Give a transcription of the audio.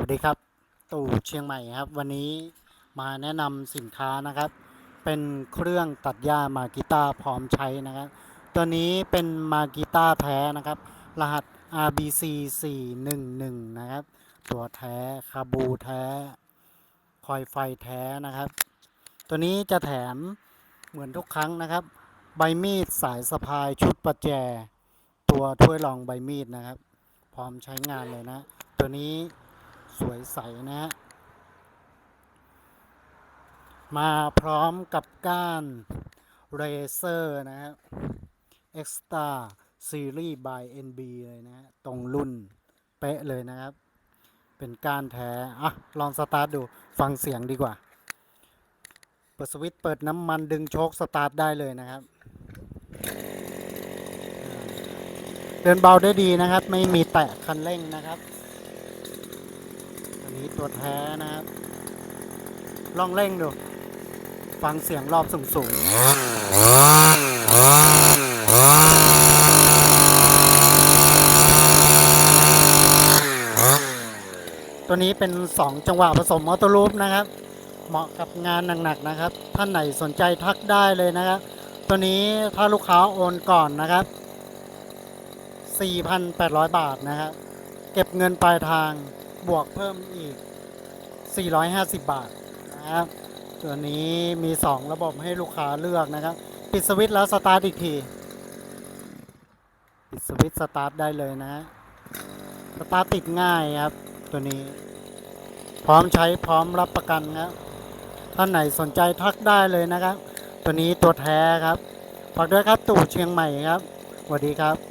สวัสดีครับ ตู่เชียงใหม่ครับ วันนี้มาแนะนำสินค้านะครับ เป็นเครื่องตัดหญ้ามากิต้าพร้อมใช้นะครับ ตัวนี้เป็นมากิต้าแท้นะครับ รหัส RBC 411นะครับ ตัวแท้คาบูแท้ คอยไฟแท้นะครับ ตัวนี้จะแถมเหมือนทุกครั้งนะครับ ใบมีดสายสะพายชุดประแจ ตัวถ้วยรองใบมีดนะครับ พร้อมใช้งานเลยนะ ตัวนี้ สวยใสนะฮะมาพร้อมกับก้านเรเซอร์นะฮะ Extra Series by NB เลยนะฮะตรงรุ่นเป๊ะเลยนะครับ เป็นก้านแท้ อะ ลองสตาร์ทดูฟังเสียงดีกว่า เปิดสวิตช์เปิดน้ำมันดึงโชคสตาร์ทได้เลยนะครับเดินเบาได้ดีนะครับ ไม่มีแตะคันเร่งนะครับ นี้ตัวแท้นะครับ ลองเร่งดู ฟังเสียงรอบสูงๆ ตัวนี้เป็น 2 จังหวะผสมออโต้ลูปนะครับ เหมาะกับงานหนักๆนะครับ ท่านไหนสนใจทักได้เลยนะครับ ตัวนี้ถ้าลูกค้าโอนก่อนนะครับ 4,800 บาทนะครับเก็บเงินปลายทาง บวกเพิ่มอีก 450 บาทนะครับ ตัวนี้มี 2 ระบบให้ลูกค้าเลือกนะครับ ปิดสวิตช์แล้วสตาร์ทอีกที ปิดสวิตช์สตาร์ทได้เลยนะ สตาร์ทติดง่ายครับ ตัวนี้ พร้อมใช้พร้อมรับประกันครับท่านไหนสนใจทักได้เลยนะครับ ตัวนี้ตัวแท้ครับ ฝากด้วยครับตู่เชียงใหม่ครับสวัสดีครับ